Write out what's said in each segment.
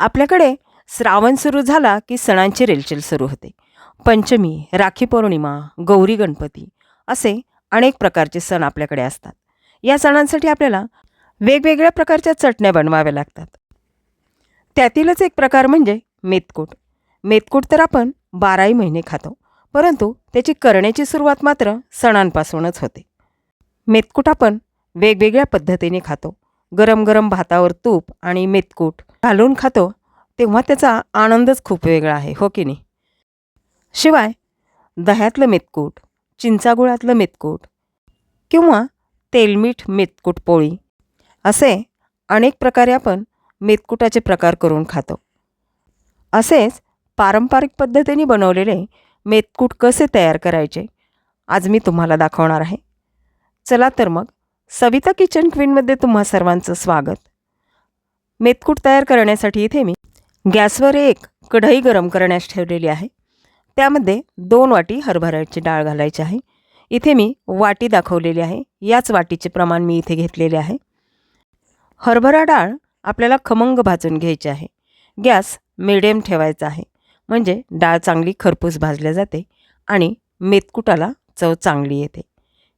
आपल्याकडे श्रावण सुरू झाला की सणांची रेलचेल सुरू होते. पंचमी राखी पौर्णिमा गौरी गणपती असे अनेक प्रकारचे सण आपल्याकडे असतात. या सणांसाठी आपल्याला वेगवेगळ्या प्रकारच्या चटण्या बनवाव्या लागतात. त्यातीलच एक प्रकार म्हणजे मेतकूट. मेतकूट तर आपण बाराही महिने खातो परंतु त्याची करण्याची सुरुवात मात्र सणांपासूनच होते. मेतकूट आपण वेगवेगळ्या पद्धतीने खातो. गरम गरम भातावर तूप आणि मेतकूट घालून खातो तेव्हा त्याचा आनंदच खूप वेगळा आहे हो की नाही? शिवाय दह्यातलं मेतकूट चिंचागुळातलं मेतकूट किंवा तेलमीठ मेतकूट पोळी असे अनेक प्रकारे आपण मेतकुटाचे प्रकार करून खातो. असेच पारंपरिक पद्धतीने बनवलेले मेतकूट कसे तयार करायचे आज मी तुम्हाला दाखवणार आहे. चला तर मग सविता किचन क्वीनमध्ये तुम्हा सर्वांचं स्वागत. मेतकूट तयार करण्यासाठी इथे मी गॅसवर एक कढई गरम करण्यास ठेवलेली आहे. त्यामध्ये दोन वाटी हरभऱ्याची डाळ घालायची आहे. इथे मी वाटी दाखवलेली आहे. याच वाटीचे प्रमाण मी इथे घेतलेले आहे. हरभरा डाळ आपल्याला खमंग भाजून घ्यायची आहे. गॅस मिडियम ठेवायचा आहे. म्हणजे डाळ चांगली खरपूस भाजल्या जाते आणि मेतकुटाला चव चांगली येते.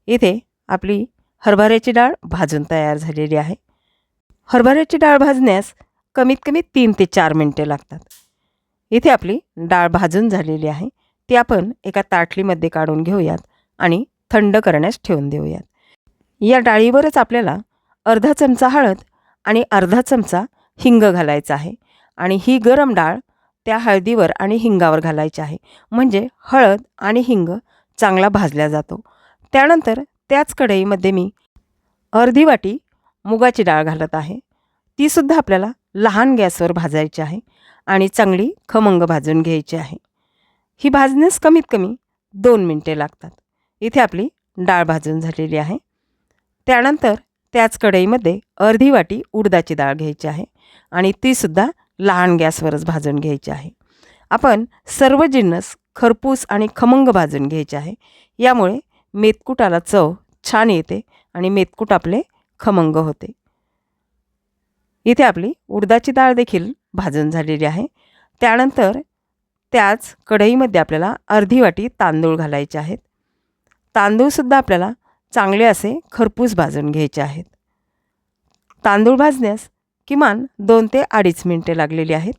इथे आपली हरभऱ्याची डाळ भाजून तयार झालेली आहे. हरभऱ्याची डाळ भाजण्यास कमीत कमी तीन ते चार मिनटे लागतात. इथे आपली डाळ भाजून झालेली आहे. ती आपण एका ताटलीमध्ये काढून घेऊयात आणि थंड करण्यास ठेवून देऊयात. या डाळीवरच आपल्याला अर्धा चमचा हळद आणि अर्धा चमचा हिंग घालायचा आहे आणि ही गरम डाळ त्या हळदीवर आणि हिंगावर घालायची आहे. म्हणजे हळद आणि हिंग चांगला भाजला जातो. त्यानंतर त्याच कढईमध्ये मी अर्धी वाटी मुगाची डाळ घालत आहे. तीसुद्धा आपल्याला लहान गॅसवर भाजायची आहे आणि चांगली खमंग भाजून घ्यायची आहे. ही भाजण्यास कमीत कमी दोन मिनटे लागतात. इथे आपली डाळ भाजून झालेली आहे. त्यानंतर त्याच कढईमध्ये अर्धी वाटी उडदाची डाळ घ्यायची आहे आणि तीसुद्धा लहान गॅसवरच भाजून घ्यायची आहे. आपण सर्व जिन्नस खरपूस आणि खमंग भाजून घ्यायचे आहे. यामुळे मेतकुटाला चव छान येते आणि मेतकूट आपले खमंग होते. इथे आपली उडदाची डाळ देखील भाजून झालेली आहे. त्यानंतर त्याच कढईमध्ये आपल्याला अर्धी वाटी तांदूळ घालायचे आहेत. तांदूळसुद्धा आपल्याला चांगले असे खरपूस भाजून घ्यायचे आहेत. तांदूळ भाजण्यास किमान दोन ते अडीच मिनटे लागलेली आहेत.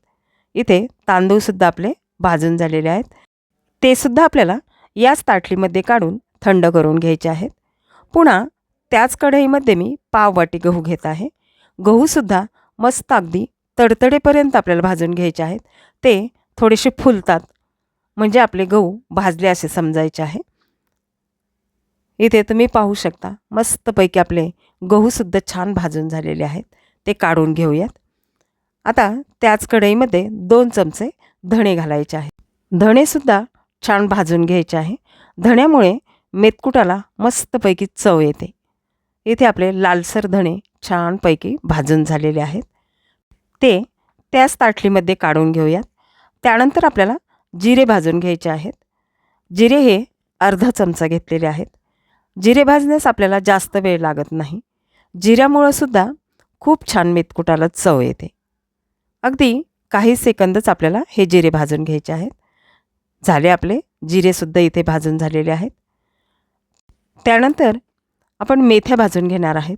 इथे तांदूळसुद्धा आपले भाजून झालेले आहेत. तेसुद्धा आपल्याला याच ताटलीमध्ये काढून थंड करून घ्यायचे आहेत. पुन्हा त्याच कढईमध्ये मी पाववाटी गहू घेत आहे. गहूसुद्धा मस्त अगदी तडतडेपर्यंत आपल्याला भाजून घ्यायचे आहेत. ते थोडेसे फुलतात. म्हणजे आपले गहू भाजले असे समजायचे आहे. इथे तुम्ही पाहू शकता मस्तपैकी आपले गहूसुद्धा छान भाजून झालेले आहेत. ते काढून घेऊयात. आता त्याच कढईमध्ये दोन चमचे धणे घालायचे आहेत. धणेसुद्धा छान भाजून घ्यायचे आहे. धण्यामुळे मेतकुटाला मस्तपैकी चव येते. इथे आपले लालसर धणे छानपैकी भाजून झालेले आहेत. ते त्याच ताटलीमध्ये काढून घेऊयात. त्यानंतर आपल्याला जिरे भाजून घ्यायचे आहेत. जिरे हे अर्धा चमचा घेतलेले आहेत. जिरे भाजण्यास आपल्याला जास्त वेळ लागत नाही. जिऱ्यामुळं सुद्धा खूप छान मेतकुटाला चव येते. अगदी काही सेकंदच आपल्याला हे जिरे भाजून घ्यायचे आहेत. झाले आपले जिरेसुद्धा इथे भाजून झालेले आहेत. त्यानंतर आपण मेथ्या भाजून घेणार आहेत.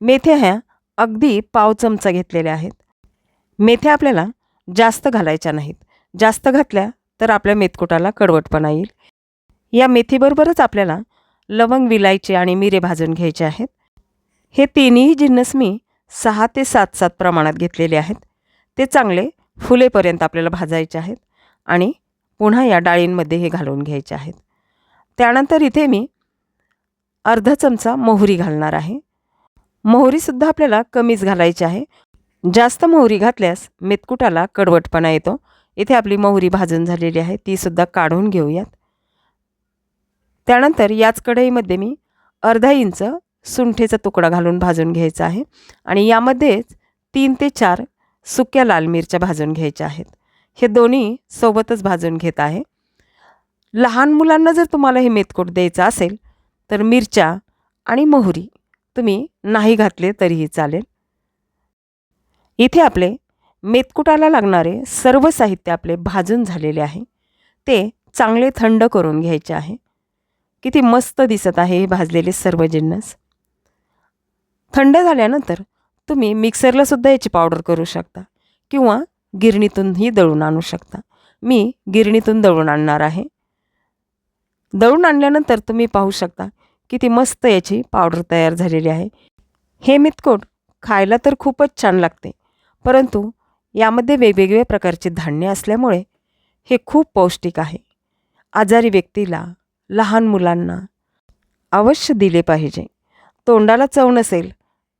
मेथ्या ह्या अगदी पाव चमचा घेतलेल्या आहेत. मेथ्या आपल्याला जास्त घालायच्या नाहीत. जास्त घातल्या तर आपल्या मेथकुटाला कडवटपणा येईल. या मेथीबरोबरच आपल्याला लवंग विलायचे आणि मिरे भाजून घ्यायचे आहेत. हे तिन्ही जिन्नस मी सहा ते सात सात प्रमाणात घेतलेले आहेत. ते चांगले फुलेपर्यंत आपल्याला भाजायचे आहेत आणि पुन्हा या डाळींमध्ये हे घालून घ्यायचे आहेत. त्यानंतर इथे मी अर्धा चमचा मोहरी घालणार आहे. मोहरीसुद्धा आपल्याला कमीच घालायची आहे. जास्त मोहरी घातल्यास मेतकुटाला कडवटपणा येतो. इथे आपली मोहरी भाजून झालेली आहे. तीसुद्धा काढून घेऊयात. त्यानंतर याच कढईमध्ये मी अर्धा इंच सुंठेचा तुकडा घालून भाजून घ्यायचा आहे. आणि यामध्येच तीन ते चार सुक्या लाल मिरच्या भाजून घ्यायच्या आहेत. हे दोन्ही सोबतच भाजून घेत आहे. लहान मुलांना जर तुम्हाला हे मेतकूट द्यायचं असेल तर मिरच्या आणि मोहरी तुम्ही नाही घातले तरीही चालेल. इथे आपले मेतकुटाला लागणारे सर्व साहित्य आपले भाजून झालेले आहे. ते चांगले थंड करून घ्यायचे आहे. किती मस्त दिसत आहे हे भाजलेले सर्व जिन्नस. थंड झाल्यानंतर तुम्ही मिक्सरलासुद्धा याची पावडर करू शकता किंवा गिरणीतूनही दळून आणू शकता. मी गिरणीतून दळून आणणार आहे. दळून आणल्यानंतर तुम्ही पाहू शकता किती मस्त याची पावडर तयार झालेली आहे. हे मितकोट खायला तर खूपच छान लागते परंतु यामध्ये वेगवेगळ्या प्रकारचे धान्य असल्यामुळे हे खूप पौष्टिक आहे. आजारी व्यक्तीला लहान मुलांना अवश्य दिले पाहिजे. तोंडाला चव नसेल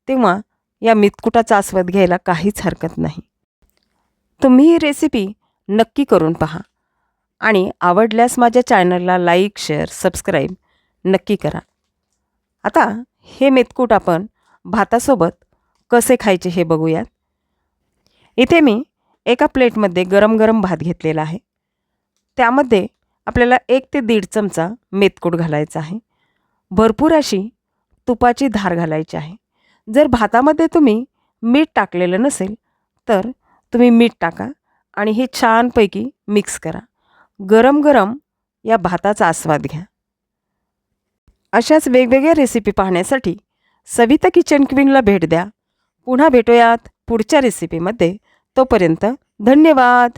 तेव्हा या मितकुटाचा आस्वाद घ्यायला काहीच हरकत नाही. तुम्ही ही रेसिपी नक्की करून पहा आणि आवडल्यास माझ्या चॅनलला लाईक शेअर सबस्क्राईब नक्की करा. आता हे मेतकूट आपण भातासोबत कसे खायचे हे बघूयात. इथे मी एका प्लेटमध्ये गरम गरम भात घेतलेला आहे. त्यामध्ये आपल्याला एक ते दीड चमचा मेतकूट घालायचा आहे. भरपूर अशी तुपाची धार घालायची आहे. जर भातामध्ये तुम्ही मीठ टाकलेलं नसेल तर तुम्ही मीठ टाका आणि हे छानपैकी मिक्स करा. गरम गरम या भाताचा आस्वाद घ्या. अशाच वेगवेगळ्या रेसिपी पाहण्यासाठी सविता किचन क्वीनला भेट द्या. पुन्हा भेटूयात पुढच्या रेसिपीमध्ये तोपर्यंत धन्यवाद.